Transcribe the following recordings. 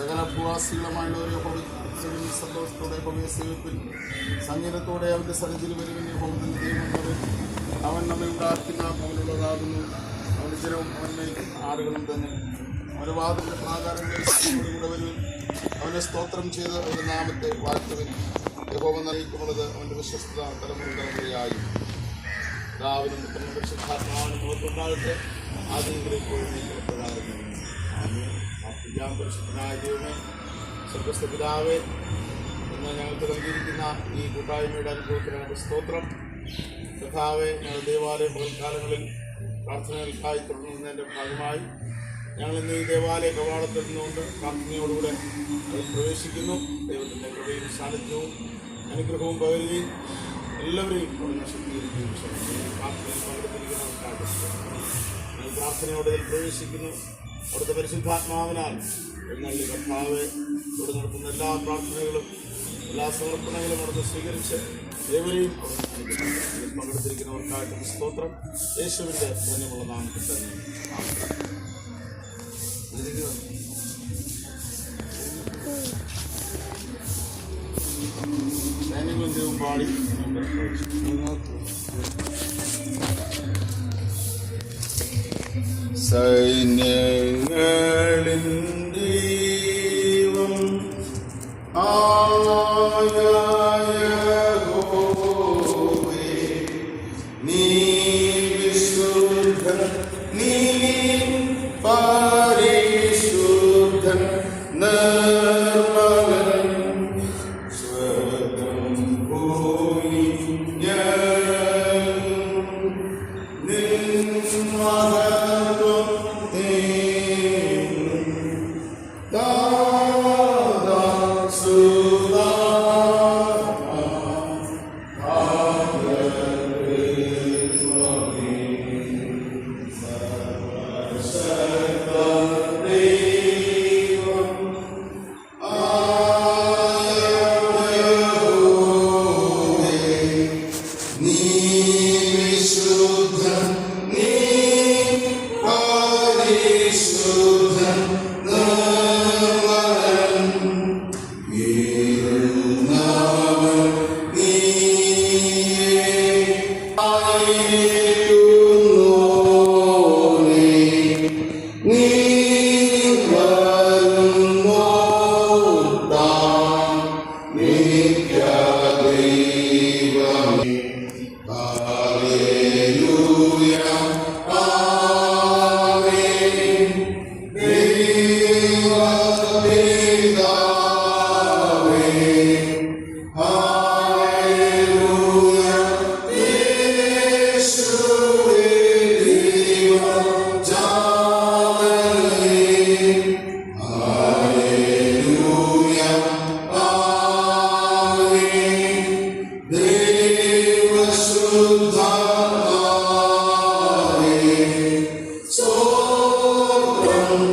സകല ഭൂവാസികളുമായുള്ളവരെ സന്തോഷത്തോടെ സേവിപ്പിൻ സംഗീതത്തോടെ അവന്റെ സന്നിധിയിൽ വരുവിനെ ഹോമത്തിൽ ദൈവങ്ങളെ അവൻ നമ്മെ ഉണ്ടാക്കുന്ന അവനുള്ളതാകുന്നു അവന്റെ ജനവും അവന്റെ ആടുകളും തന്നെ. ഒരു വാദത്തിന്റെ പ്രാകാരങ്ങളിൽ കൂടെ വരുവിൻ. അവനെ സ്തോത്രം ചെയ്ത് ഒരു നാമത്തെ വാഴ്ത്തുവിൻ. യഹോവ നയിക്കുമുള്ളത് അവന്റെ വിശ്വസ്തത തലമുറ തലമുറയായി രാവിലും ആദ്യം മുഖത്തുണ്ടാകട്ടെ ആദ്യങ്ങളിൽ പോയി പ്രാർത്ഥിക്കാം പരിശുദ്ധനായ ദൈവമേ സ്വർഗസ്ഥ പിതാവേ ഇന്ന് ഞങ്ങൾക്ക് നൽകിയിരിക്കുന്ന ഈ കൂട്ടായ്മയുടെ അനുഭവത്തിനാണ് സ്തോത്രം. കഥാവെ ഞങ്ങൾ ദേവാലയ മുൻകാലങ്ങളിൽ പ്രാർത്ഥനകൾക്കായി തുടങ്ങുന്നതിന്റെ ഭാഗമായി ഞങ്ങൾ ഇന്ന് ഈ ദേവാലയ കവാടത്തിൽ നിന്നുകൊണ്ട് പ്രാർത്ഥനയോടുകൂടെ പ്രവേശിക്കുന്നു. ദൈവത്തിന്റെ കൃപയും സാന്നിധ്യവും അനുഗ്രഹവും പകരുകയും എല്ലാവരെയും അവിടുന്ന് ശക്തീകരിക്കുകയും. പ്രാർത്ഥനയിൽ പങ്കെടുത്തിരിക്കുന്നവർക്കാകട്ടെ ഈ പ്രാർത്ഥനയോടെ പ്രവേശിക്കുന്നു. അവിടുത്തെ പരിശുദ്ധാത്മാവിനാൽ എന്നല്ല കർത്താവ് ഇവിടെ നടത്തുന്ന എല്ലാ പ്രാർത്ഥനകളും എല്ലാ സമർപ്പണങ്ങളും അവിടുന്ന് സ്വീകരിച്ച് ഏവരെയും. പങ്കെടുത്തിരിക്കുന്നവർക്കായിട്ടുള്ള സ്തോത്രം യേശുവിന്റെ ധന്യമുള്ള നാമത്തിൽ തന്നെ പാടി സൈന്യങ്ങളിൻ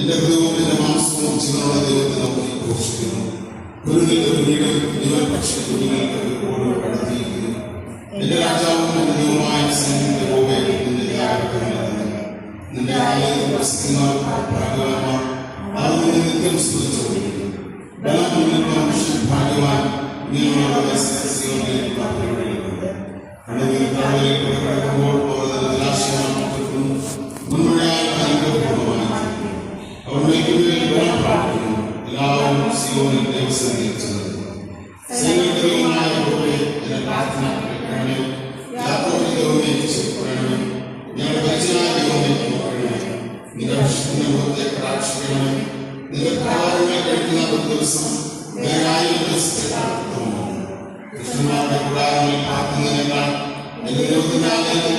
എന്റെ ഹൃദയവും എന്റെ മനസ്സും ജീവനുള്ള ദൈവത്തെ നമ്മൾ ഘോഷിക്കുന്നു ഗുരുവിന്റെ വീട് ഇവർ പക്ഷി കുഞ്ഞുങ്ങൾക്ക് കോടുകൾ കടത്തിയിരിക്കുന്നു എന്റെ രാജാവും എന്റെ ദൈവമായ സൈന്യത്തിന്റെ ഗോവയെ നിന്റെ യാഗങ്ങളാണ് നിന്റെ ആലയത്തിൽ പ്രസിദ്ധമാർ ഭാഗ്യവാന്മാർ അത് നിന്നെ നിത്യം സ്തുതിച്ചുകൊണ്ടിരിക്കുന്നു ബലം നിന്റെ മനുഷ്യൻ ഭാഗ്യവാൻ ഇങ്ങനെയുള്ള സദസ്സികളിൽ പ്രാർത്ഥനകളുണ്ട് കണ്ണുനീർ താഴേക്ക് കിടക്കുമ്പോൾ സിയോനിൽ ചെന്നു സൈനികമായ യഹോവേ, എന്റെ പ്രാർത്ഥന കേൾക്കണമേ യാക്കോബിന്റെ ദൈവമേ രക്ഷിക്കണമേ ഞങ്ങളുടെ പരിചയമായ ദൈവമേ നോക്കണമേ നിന്റെ വിശുദ്ധ മുഖത്തെ കടാക്ഷിക്കണമേ നിന്റെ പ്രകാരങ്ങൾ കഴിക്കുന്ന ഒരു ദിവസം വേറെ ആയിരം ദിവസത്തെ പ്രാർത്ഥനമാണ് കൃഷ്ണന്മാരുടെ കൂടാരങ്ങളിൽ പാർക്കുന്നതിനേക്കാൾ എന്റെ ദൈവത്തിന്റെ ആലയത്തിൽ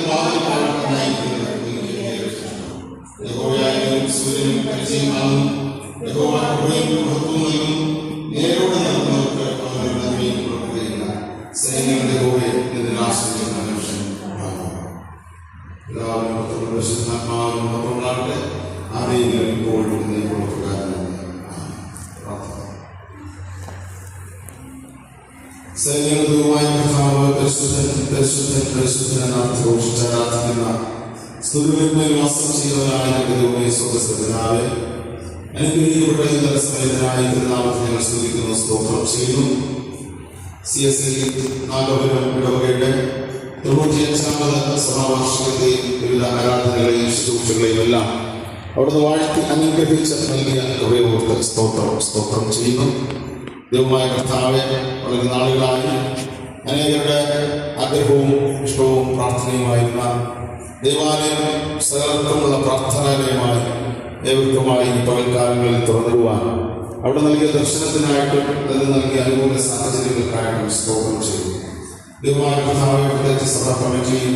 യഹോവായുടെയും മഹത്വമയും നേരോടെ നമുക്ക് അവനെ പുറപ്പെടുകയില്ല സൈന്യങ്ങളുടെ കൂടെ ഇതിനാശ്രയിക്കുന്ന മനുഷ്യൻ എല്ലാവരും പരിശുദ്ധാത്മാവിനും മറ്റുണ്ടാകട്ടെ അറിയുന്ന ഇപ്പോഴും നീ പുറത്തുകാരനാണ് സൈന്യങ്ങളുമായ കർത്താവ് പരിശുദ്ധൻ പരിശുദ്ധൻ പരിശുദ്ധനാർത്ഥ ഘോഷിച്ച പ്രാർത്ഥിക്കുന്ന സ്തുതിവിന്മയിൽ വാസം ചെയ്തവനാണ് ദൈവമേ സ്വസ്ഥനാവേ അനുഗ്രഹിക്കപ്പെട്ട തിരുനാമത്തിൽ ഞങ്ങൾ സ്തുതിക്കുന്നു സ്തോത്രം ചെയ്യുന്നു സി എസ് എൽ നാഗപുരം ഇടവകയുടെ തൊണ്ണൂറ്റിയഞ്ചാമത് സഭാവാർഷികത്തെയും വിവിധ ആരാധനകളെയും ശുശ്രൂഷകളെയും എല്ലാം അവിടുന്ന് വാഴ്ത്തി അനുഗ്രഹിച്ച് നൽകിയ കൃപയോർത്ത് സ്തോത്രം സ്തോത്രം ചെയ്യുന്നു ദൈവമായ കർത്താവെ വളരെ നാളുകളായി അനേകരുടെ ആഗ്രഹവും ഇഷ്ടവും പ്രാർത്ഥനയുമായിരുന്ന ദേവാലയം സകലർക്കുമുള്ള പ്രാർത്ഥനാലയമായി ഈ പകൽക്കാലങ്ങളിൽ തുറന്നിടുവാൻ അവിടെ നൽകിയ ദർശനത്തിനായിട്ടും അതിന് നൽകിയ അനുകൂല സാഹചര്യങ്ങൾക്കായിട്ടും സ്തോത്രം ചെയ്യും ദൈവമായ കർത്താവെ പ്രത്യേകിച്ച് സഭാ കമ്മിറ്റിയും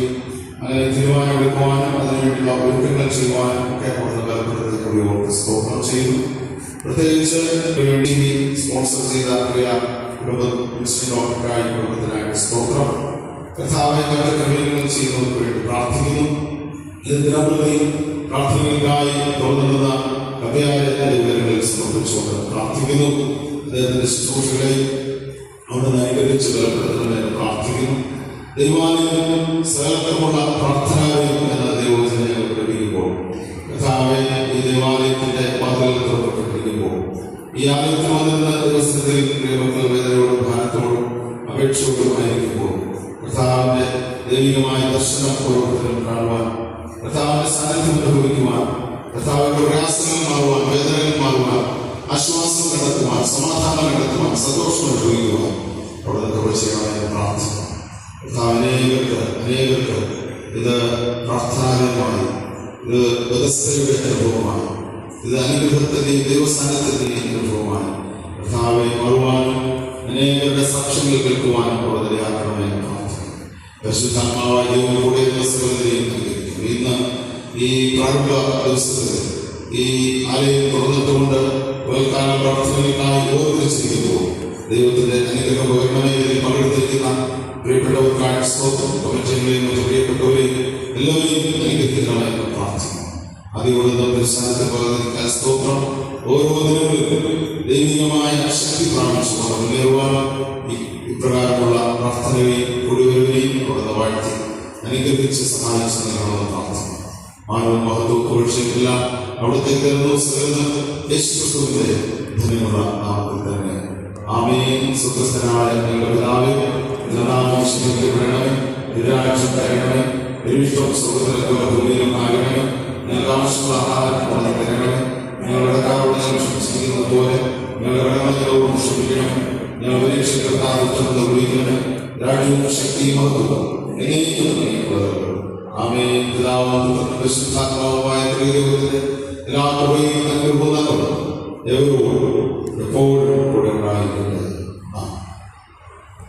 അങ്ങനെ തീരുമാനമെടുക്കുവാനും അതിനുവേണ്ടിയുള്ള ഒരുക്കങ്ങൾ ചെയ്യുവാനും ഒക്കെ അവിടുന്ന് ബലപ്പെടുത്തി കവിയോർക്ക് സ്തോത്രം ചെയ്യുന്നു പ്രത്യേകിച്ച് വേണ്ടി സ്പോൺസർ ചെയ്ത പ്രിയ കുടുംബ മിനിസ്ട്രിയോർക്കായി കുടുംബത്തിനായിട്ട് സ്തോത്രം. കർത്താവെ ഞങ്ങളുടെ ചെയ്യുന്നവർക്ക് വേണ്ടി പ്രാർത്ഥിക്കുന്നു. ഇതിനകത്തുകയും പ്രാർത്ഥനകൾക്കായി തുറന്നിടുന്ന കഥയായ വിവരങ്ങളിൽ സമർപ്പിച്ചുകൊണ്ട് പ്രാർത്ഥിക്കുന്നു. അദ്ദേഹത്തിന്റെ ശുശ്രൂഷകളെ അവിടെ നൈകരിച്ച് ബലപ്പെടുത്തണമെന്ന് പ്രാർത്ഥിക്കുന്നു. ദൈവാലയം സകലത്തമുള്ള പ്രാർത്ഥനാലയം എന്ന ദൈവവചനം ഞങ്ങൾ പഠിപ്പിക്കുമ്പോൾ കഥാവെ ഈ ദേവാലയത്തിന്റെ വാതിലുകൾ തുറക്കപ്പെട്ടിരിക്കുമ്പോൾ ഈ ആലയത്തിൽ സന്തോഷം അനുഭവിക്കുവാൻ അവിടെ കൃപ ചെയ്യണമെന്ന് പ്രാർത്ഥിക്കുന്നു അനേകർക്ക് അനേകർക്ക് ഇത് പ്രാർത്ഥനാലയമാണ്. ഇത് വ്യവസ്ഥയുടെ അനുഭവമാണ്. ഇത് അനുഗ്രഹത്തിന്റെയും ദൈവസ്ഥാനത്തിന്റെയും അനുഭവമാണ്. കർത്താവെ മാറുവാനും അനേകരുടെ സാക്ഷ്യങ്ങൾ കേൾക്കുവാനും അവിടെ ഇടയാക്കണമെന്ന് പ്രാർത്ഥിക്കുന്നു. പരിശുദ്ധാത്മാവായ ദൈവം കൂടെ ദിവസങ്ങളിലെയും ഇന്ന് ഈ പ്രാരംഭ ദിവസത്തിൽ ഈ ആലയം തുറന്നിട്ടുകൊണ്ട് പകൽക്കാല പ്രവർത്തനങ്ങൾക്കായി ഓർമ്മിച്ചിരിക്കുന്നു ദൈവത്തിന്റെ അനുഗ്രഹം പകരണമേ ഇതിൽ പങ്കെടുത്തിരിക്കുന്ന പ്രിയപ്പെട്ടവർക്കാണ് സ്തോത്രം പ്രപഞ്ചങ്ങളെയും മറ്റു പ്രിയപ്പെട്ടവരെയും എല്ലാവരെയും അനുഗ്രഹിക്കണമെന്ന് പ്രാർത്ഥിക്കുന്നു. പരിസ്ഥാനത്തിൽ പകർന്നിരിക്കാൻ സ്തോത്രം. ഓരോ ദൈവികമായ ശക്തി പ്രാപിച്ചുകൊണ്ട് മുന്നേറുവാനും ഈ- ഇപ്രകാരമുള്ള പ്രാർത്ഥനകളെയും കുടിവരവിനെയും അവിടുന്ന് വാഴ്ത്തി അനുഗ്രഹിച്ച് സഹായിച്ചു നൽകണമെന്ന് പ്രാർത്ഥിക്കുന്നു. മാനവ മഹത്വ കോഴ്ചയെല്ലാം അവിടുത്തെ യേശുക്രിസ്തുവിന്റെ ധന്യമുള്ള നാമത്തിൽ തന്നെ. ആമേൻ. സുഖസ്ഥനായ ഞങ്ങളുടെ പിതാവേ നാമം ശുദ്ധിക്കപ്പെടണമേ നിരാക്ഷം തരണമേ നിരീഷ്ടം സുഖത്തിലെ ഭൂമിയിലും ആകണമേ ഞങ്ങൾക്ക് ആവശ്യമുള്ള ആഹാരം അവിടെ തരണമേ ഞങ്ങളുടെ കാരോട് ഞങ്ങൾ ക്ഷമിച്ചിരിക്കുന്നത് പോലെ ഞങ്ങളുടെ കടമകളോടും ക്ഷമിക്കണം. ഞങ്ങൾ പരീക്ഷകർത്താവ് ഉത്തരം ഉപയോഗിക്കണമേ. രാജ്യവും ശക്തിയും എന്നേക്കും നീക്കുള്ളത് ആമേൻ. പിതാവും പരിശുദ്ധാത്മാവുമായ എല്ലാ കൃപയും നൽകണം എവരോടും എപ്പോഴും കൂടെ ഉണ്ടായിരിക്കുന്നത്